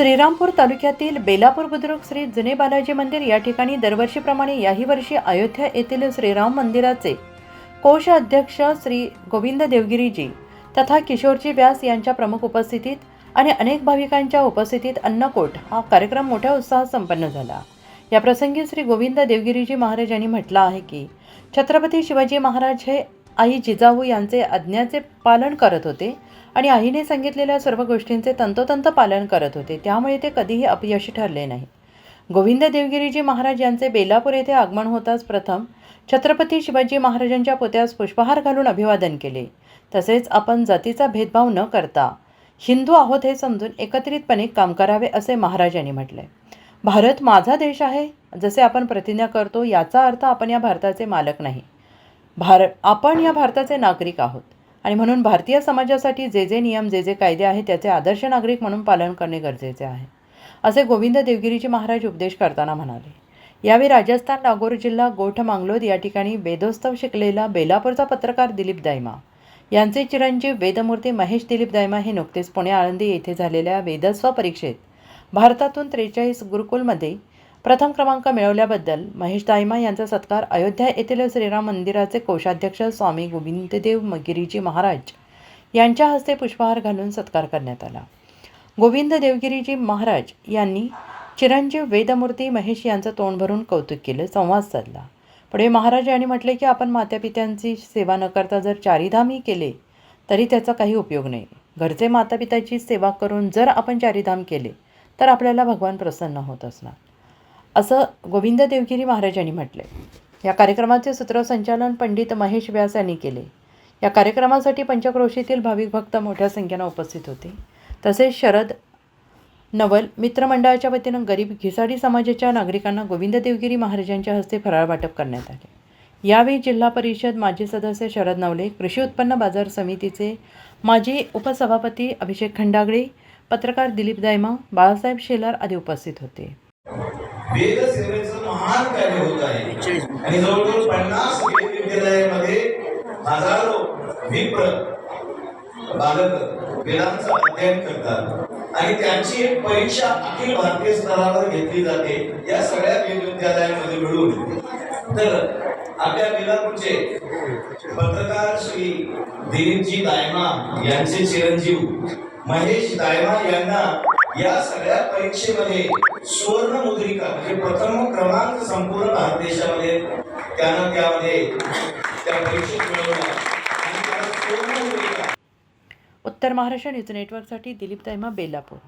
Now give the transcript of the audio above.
श्रीरामपूर तालुक्यातील बेलापूर बुद्रुक श्री जुने बालाजी मंदिर या ठिकाणी दरवर्षीप्रमाणे याही वर्षी अयोध्या येथील श्रीराम मंदिराचे कोष अध्यक्ष श्री गोविंद देवगिरीजी तथा किशोरजी व्यास यांच्या प्रमुख उपस्थितीत आणि अनेक भाविकांच्या उपस्थितीत अन्नकोट हा कार्यक्रम मोठ्या उत्साहात संपन्न झाला. या प्रसंगी श्री गोविंद देवगिरीजी महाराज यांनी म्हटलं आहे की छत्रपती शिवाजी महाराज हे आई जिजाऊ यांचे आज्ञाचे पालन करत होते आणि आईने सांगितलेल्या सर्व गोष्टींचे तंतोतंत पालन करत होते. त्यामुळे ते कधीही अपयशी ठरले नाही. गोविंद देवगिरीजी महाराज यांचे बेलापूर येथे आगमन होताच प्रथम छत्रपती शिवाजी महाराजांच्या पोत्यास पुष्पहार घालून अभिवादन केले. तसेच आपण जातीचा भेदभाव न करता हिंदू आहोत हे समजून एकत्रितपणे काम करावे असे महाराजांनी म्हटले. भारत माझा देश आहे. जसे आपण प्रतिज्ञा करतो याचा अर्थ आपण या भारताचे मालक नाही. भार आपण या भारताचे नागरिक आहोत. आणि म्हणून भारतीय समाजासाठी जे जे नियम जे जे कायदे आहेत त्याचे आदर्श नागरिक म्हणून पालन करणे गरजेचे आहे. असे गोविंद देवगिरीजी महाराज उपदेश करताना म्हणाले यावेळी राजस्थान नागोर जिल्हा गोठ मांगलोद या ठिकाणी वेदोत्सव शिकलेला बेलापूरचा पत्रकार दिलीप दायमा. यांचे चिरंजीव वेदमूर्ती महेश दिलीप दायमा हे नुकतेच पुणे आळंदी येथे झालेल्या वेदस्व परीक्षेत भारतातून त्रेचाळीस गुरुकुलमध्ये प्रथम क्रमांक मिळवल्याबद्दल महेश दायमा यांचा सत्कार अयोध्या येथील श्रीराम मंदिराचे कोषाध्यक्ष स्वामी गोविंददेव मगिरीजी महाराज यांच्या हस्ते पुष्पहार घालून सत्कार करण्यात आला. गोविंद देवगिरीजी महाराज यांनी चिरंजीव वेदमूर्ती महेश यांचं तोंड भरून कौतुक केलं संवाद साधला. पुढे महाराज यांनी म्हटले की आपण मातापित्यांची सेवा न करता जर चारीधामही केले तरी त्याचा काही उपयोग नाही. घरचे मातापित्याची सेवा करून जर आपण चारीधाम केले तर आपल्याला भगवान प्रसन्न होत असणार. असं गोविंद देवगिरी महाराजांनी म्हटलं या कार्यक्रमाचे सूत्रसंचालन पंडित महेश व्यास यांनी केले. या कार्यक्रमासाठी पंचक्रोशीतील भाविक भक्त मोठ्या संख्येनं उपस्थित होते. तसेच शरद नवल मित्रमंडळाच्या वतीनं गरीब घिसाडी समाजाच्या नागरिकांना गोविंद देवगिरी महाराजांच्या हस्ते फराळ वाटप करण्यात आले. यावेळी जिल्हा परिषद माजी सदस्य शरद नवले कृषी उत्पन्न बाजार समितीचे माजी उपसभापती अभिषेक खंडागळे पत्रकार दिलीप दायमा बाळासाहेब शेलार आदी उपस्थित होते. वेद सेवेचं महान कार्य होत आहे. आणि जवळजवळ पन्नास विद्यालयामध्ये हजारो विप्र बालक वेदांचं अध्ययन करतात. आणि त्यांची एक परीक्षा अखिल भारतीय स्तरावर घेतली जाते. या सगळ्या विद्यालयामध्ये मिळून. तर आपल्या बेलापूरचे पत्रकार श्री दिलीपजी दायमा यांचे चिरंजीव महेश दायमा यांना या सगळ्या परीक्षेमध्ये सुवर्ण मुद्रिका म्हणजे प्रथम क्रमांक संपूर्ण भारत देशामध्ये त्यानं त्यामध्ये त्या परीक्षेत मिळवला. उत्तर महाराष्ट्र न्यूज नेटवर्कसाठी दिलीप तैमा बेलापूर.